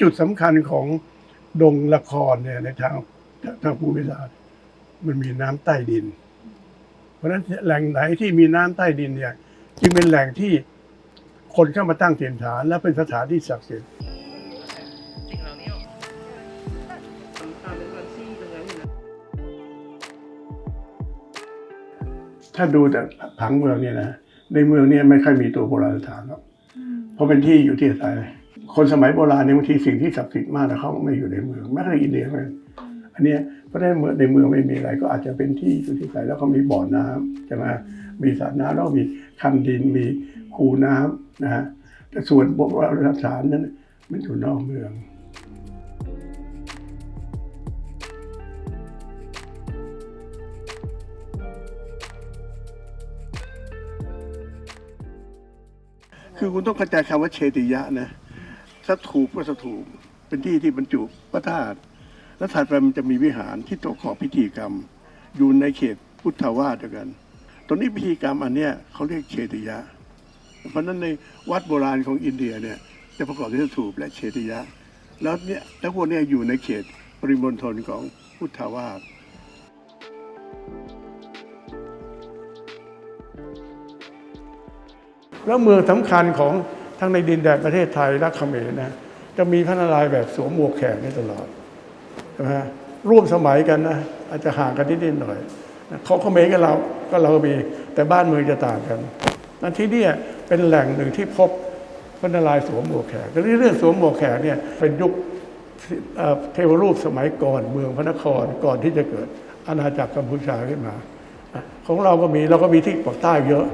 จุดสำคัญของดงละครเนี่ยในทางทางภูมิศาสตร์มันมีน้ำใต้ดิน เพราะฉะนั้นแหล่งไหนที่มีน้ำใต้ดินเนี่ยจึงเป็นแหล่งที่คนเข้ามาตั้งถิ่นฐาน และเป็นสถานที่ศักดิ์สิทธิ์ถ้าดูแต่ผังเมืองเนี่ยนะในเมืองเนี่ยไม่ค่อยมีตัวโบราณสถานหรอกเพราะเป็นที่อยู่ที่อาศัย คนสมัยโบราณเนี่ยบางทีสิ่งที่ศักดิ์สิทธิ์มากแต่เขาไม่อยู่ในเมืองแม้กระทั่งอินเดียเหมือนกันอันนี้เพราะฉะนั้นเมืองในเมืองไม่มีอะไร ก็อาจจะเป็นที่อยู่ที่อาศัยแล้วก็มีบ่อน้ำใช่ไหมมีสระน้ำแล้วมีคันดินมีคูน้ำนะฮะแต่ส่วนโบราณสานนั้นมันอยู่นอกเมืองคือคุณต้องเข้าใจคำว่าเชติยะนะ สถูปก็สถูปเป็นที่ที่บรรจุพระธาตุแล้วถัดไปมันจะมีวิหารที่ประกอบพิธีกรรม อยู่ในเขตพุทธวาสเด้วกันตรงนี้พิธีกรรมอันเนี้ยเขาเรียกเชติยะ เพราะนั้นในวัดโบราณของอินเดียเนี่ยจะประกอบด้วยสถูปและเชติยะ แล้วเนี่ยทั้งพวกเนี้อยู่ในเขตปริมณฑลของพุทธวาสแล้วเมืองสำคัญของ ทั้งในดินแดนประเทศไทยและเขมรนะจะมีพระนารายณ์แบบสวมหมวกแขกนี่ตลอดใช่ไหมฮะร่วมสมัยกันนะอาจจะห่างกันนิดๆหน่อยเขาเขมรกับเราก็เรามีแต่บ้านเมืองจะต่างกันนั่นที่นี่เป็นแหล่งหนึ่งที่พบพระนารายณ์สวมหมวกแขกแต่เรื่องสวมหมวกแขกเนี่ยเป็นยุคเทวรูปสมัยก่อนเมืองพระนครก่อนที่จะเกิดอาณาจักรกัมพูชาขึ้นมา ของเราก็มีเราก็มีที่ปากใต้เยอะ